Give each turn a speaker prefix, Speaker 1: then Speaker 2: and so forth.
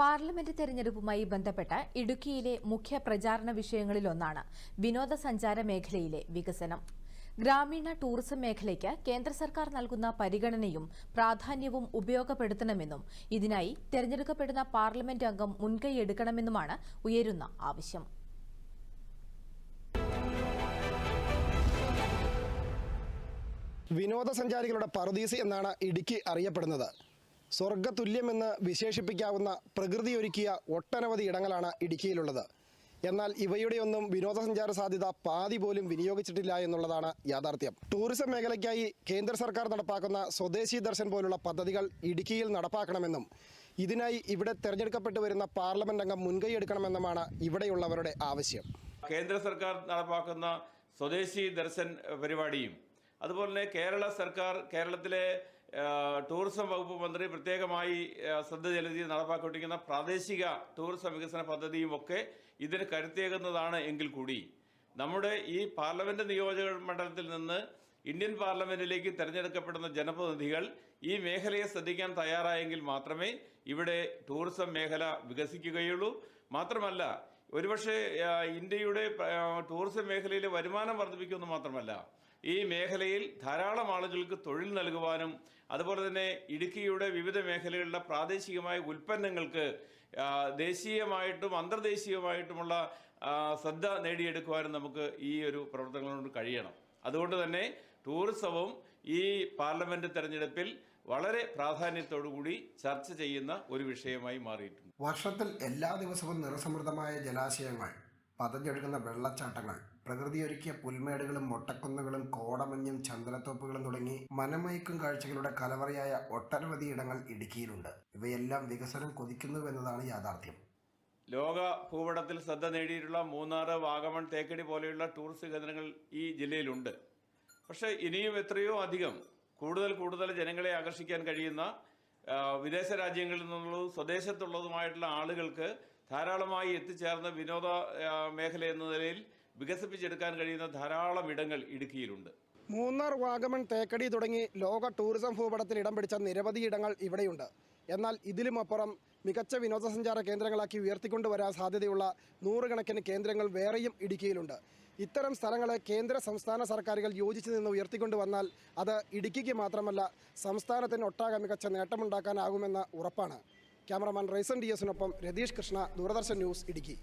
Speaker 1: Parliament തെരഞ്ഞെടുപ്പുമായി ബന്ധപ്പെട്ട ഇടുക്കിയിലെ മുഖ്യ പ്രചാരണ വിഷയങ്ങളിലൊന്നാണ് വിനോദസഞ്ചാര മേഖലയിലെ വികസനം. ഗ്രാമീണ ടൂറിസം മേഖലയ്ക്ക് കേന്ദ്ര സർക്കാർ നൽകുന്ന പരിഗണനയും പ്രാധാന്യവും ഉപയോഗപ്പെടുത്തണമെന്നും ഇതിനായി തെരഞ്ഞെടുക്കപ്പെടുന്ന പാർലമെന്റ് അംഗം മുൻകൈയെടുക്കണമെന്നുമാണ് ഉയരുന്ന ആവശ്യം.
Speaker 2: വിനോദസഞ്ചാരികളുടെ പറുദീസ് എന്നാണ് ഇടുക്കി അറിയപ്പെടുന്നത്. സ്വർഗതുല്യമെന്ന് വിശേഷിപ്പിക്കാവുന്ന പ്രകൃതി ഒരുക്കിയ ഒട്ടനവധി ഇടങ്ങളാണ് ഇടുക്കിയിലുള്ളത്. എന്നാൽ ഇവയുടെയൊന്നും വിനോദസഞ്ചാര സാധ്യത പാതി പോലും വിനിയോഗിച്ചിട്ടില്ല എന്നുള്ളതാണ് യാഥാർത്ഥ്യം. ടൂറിസം മേഖലയ്ക്കായി കേന്ദ്ര സർക്കാർ നടപ്പാക്കുന്ന സ്വദേശി ദർശൻ പോലുള്ള പദ്ധതികൾ ഇടുക്കിയിൽ നടപ്പാക്കണമെന്നും ഇതിനായി ഇവിടെ തെരഞ്ഞെടുക്കപ്പെട്ടു വരുന്ന പാർലമെന്റ് അംഗം മുൻകൈയെടുക്കണമെന്നുമാണ് ഇവിടെയുള്ളവരുടെ ആവശ്യം.
Speaker 3: കേന്ദ്ര സർക്കാർ നടപ്പാക്കുന്ന സ്വദേശി ദർശൻ പരിപാടിയും അതുപോലെ തന്നെ കേരള സർക്കാർ കേരളത്തിലെ ടൂറിസം വകുപ്പ് മന്ത്രി പ്രത്യേകമായി ശ്രദ്ധ ചെലുത്തി നടപ്പാക്കിക്കൊണ്ടിരിക്കുന്ന പ്രാദേശിക ടൂറിസം വികസന പദ്ധതിയും ഒക്കെ ഇതിന് കരുത്തേകുന്നതാണ് എങ്കിൽ കൂടി. നമ്മുടെ ഈ പാർലമെന്റ് നിയോജക മണ്ഡലത്തിൽ നിന്ന് ഇന്ത്യൻ പാർലമെന്റിലേക്ക് തെരഞ്ഞെടുക്കപ്പെടുന്ന ജനപ്രതിനിധികൾ ഈ മേഖലയെ ശ്രദ്ധിക്കാൻ തയ്യാറായെങ്കിൽ മാത്രമേ ഇവിടെ ടൂറിസം മേഖല വികസിക്കുകയുള്ളൂ. മാത്രമല്ല ഒരുപക്ഷെ ഇന്ത്യയുടെ ടൂറിസം മേഖലയിലെ വരുമാനം വർദ്ധിപ്പിക്കുമെന്ന് മാത്രമല്ല ഈ മേഖലയിൽ ധാരാളം ആളുകൾക്ക് തൊഴിൽ നൽകുവാനും അതുപോലെ തന്നെ ഇടുക്കിയുടെ വിവിധ മേഖലകളിലെ പ്രാദേശികമായ ഉൽപ്പന്നങ്ങൾക്ക് ദേശീയമായിട്ടും അന്തർദേശീയമായിട്ടുമുള്ള ശ്രദ്ധ നേടിയെടുക്കുവാനും നമുക്ക് ഈ ഒരു പ്രവർത്തനങ്ങളോട് കഴിയണം. അതുകൊണ്ട് തന്നെ ടൂറിസവും ഈ പാർലമെന്റ് തെരഞ്ഞെടുപ്പിൽ വളരെ പ്രാധാന്യത്തോടുകൂടി ചർച്ച ചെയ്യുന്ന ഒരു വിഷയമായി മാറിയിട്ടുണ്ട്.
Speaker 2: വർഷത്തിൽ എല്ലാ ദിവസവും നിറസമൃദ്ധമായ ജലാശയങ്ങൾ പതഞ്ഞൊഴുകുന്ന വെള്ളച്ചാട്ടങ്ങൾ പ്രകൃതിയൊരുക്കിയ പുൽമേടുകളും മൊട്ടക്കുന്നുകളും കോടമഞ്ഞും ചന്ദനത്തോപ്പുകളും തുടങ്ങി മനമയക്കും കാഴ്ചകളുടെ കലവറയായ ഒട്ടനവധി ഇടങ്ങൾ ഇടുക്കിയിലുണ്ട്. ഇവയെല്ലാം വികസനം കൊതിക്കുന്നു എന്നതാണ് യാഥാർത്ഥ്യം.
Speaker 3: ലോക ഭൂപടത്തിൽ ശ്രദ്ധ നേടിയിട്ടുള്ള മൂന്നാർ വാഗമൺ തേക്കടി പോലെയുള്ള ടൂറിസ്റ്റ് കേന്ദ്രങ്ങൾ ഈ ജില്ലയിലുണ്ട്. പക്ഷേ ഇനിയും എത്രയോ അധികം കൂടുതൽ കൂടുതൽ ജനങ്ങളെ ആകർഷിക്കാൻ കഴിയുന്ന വിദേശ രാജ്യങ്ങളിൽ നിന്നുള്ള സ്വദേശത്തുള്ളതുമായിട്ടുള്ള ആളുകൾക്ക് ധാരാളമായി എത്തിച്ചേർന്ന വിനോദ മേഖല എന്ന നിലയിൽ വികസിപ്പിച്ചെടുക്കാൻ കഴിയുന്ന ധാരാളം ഇടങ്ങൾ ഇടുക്കിയിലുണ്ട്.
Speaker 2: മൂന്നാർ വാഗമൺ തേക്കടി തുടങ്ങി ലോക ടൂറിസം ഭൂപടത്തിൽ ഇടം പിടിച്ച നിരവധി ഇടങ്ങൾ ഇവിടെയുണ്ട്. എന്നാൽ ഇതിലുമപ്പുറം മികച്ച വിനോദസഞ്ചാര കേന്ദ്രങ്ങളാക്കി ഉയർത്തിക്കൊണ്ടുവരാൻ സാധ്യതയുള്ള നൂറുകണക്കിന് കേന്ദ്രങ്ങൾ വേറെയും ഇടുക്കിയിലുണ്ട്. ഇത്തരം സ്ഥലങ്ങളെ കേന്ദ്ര സംസ്ഥാന സർക്കാരുകൾ യോജിച്ച് നിന്ന് ഉയർത്തിക്കൊണ്ട് വന്നാൽ അത് ഇടുക്കിക്ക് മാത്രമല്ല സംസ്ഥാനത്തിന് ഒട്ടാകെ മികച്ച നേട്ടമുണ്ടാക്കാനാകുമെന്ന ഉറപ്പാണ്. ക്യാമറമാൻ റൈസൻ ഡി എസിനൊപ്പം രതീഷ് കൃഷ്ണ ദൂരദർശൻ ന്യൂസ് ഇടുക്കി.